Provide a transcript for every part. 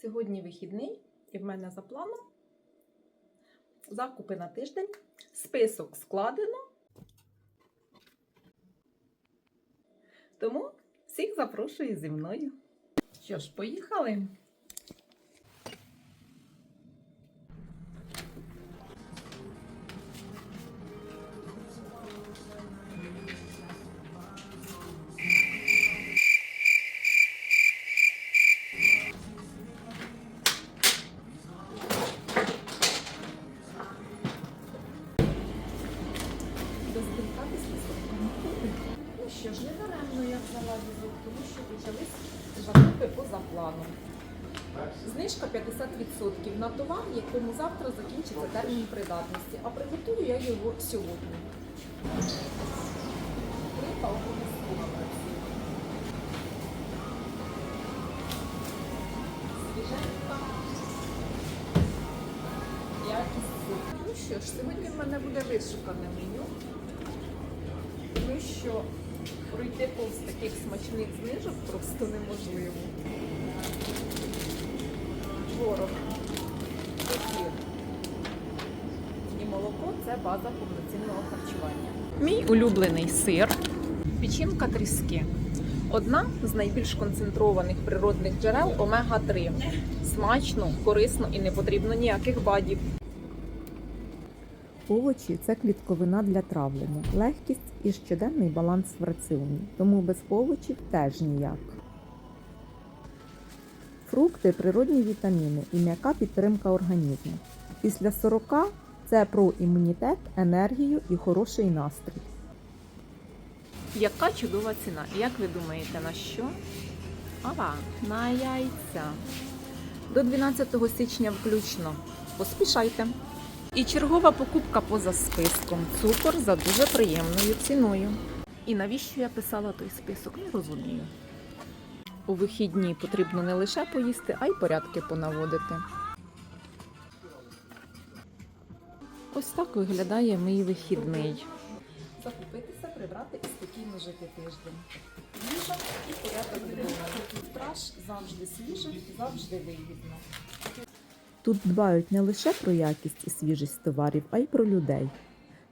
Сьогодні вихідний, і в мене за планом закупи на тиждень. Список складено. Тому всіх запрошую зі мною. Що ж, поїхали? Список комп'ютер. Ну що ж, не даремно я взяла візок, тому що почались закупи поза планом. Знижка 50% на товар, якому завтра закінчиться термін придатності, а приготую я його сьогодні. Рибка обов'язково що ж, сьогодні в мене буде вишукане меню, тому що пройти повз таких смачних знижок просто неможливо. Творог, кефір і молоко це база повноцінного харчування. Мій улюблений сир, печінка тріски. Одна з найбільш концентрованих природних джерел омега-3. Смачно, корисно і не потрібно ніяких бадів. Овочі це клітковина для травлення, легкість і щоденний баланс в раціоні, тому без овочів теж ніяк. Фрукти природні вітаміни і м'яка підтримка організму. Після 40 це про імунітет, енергію і хороший настрій. Яка чудова ціна? Як ви думаєте, на що? Ава, на яйця. До 12 січня включно. Поспішайте. І чергова покупка поза списком. Цукор за дуже приємною ціною. І навіщо я писала той список? Не розумію. У вихідні потрібно не лише поїсти, а й порядки понаводити. Ось так виглядає мій вихідний. Закупитися, прибрати і спокійно жити тиждень. Їжа і порядок вдома. Траш завжди свіже, завжди вигідно. Тут дбають не лише про якість і свіжість товарів, а й про людей.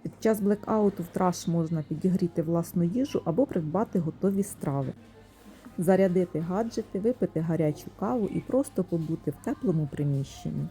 Під час блекауту в траш можна підігріти власну їжу або придбати готові страви, зарядити гаджети, випити гарячу каву і просто побути в теплому приміщенні.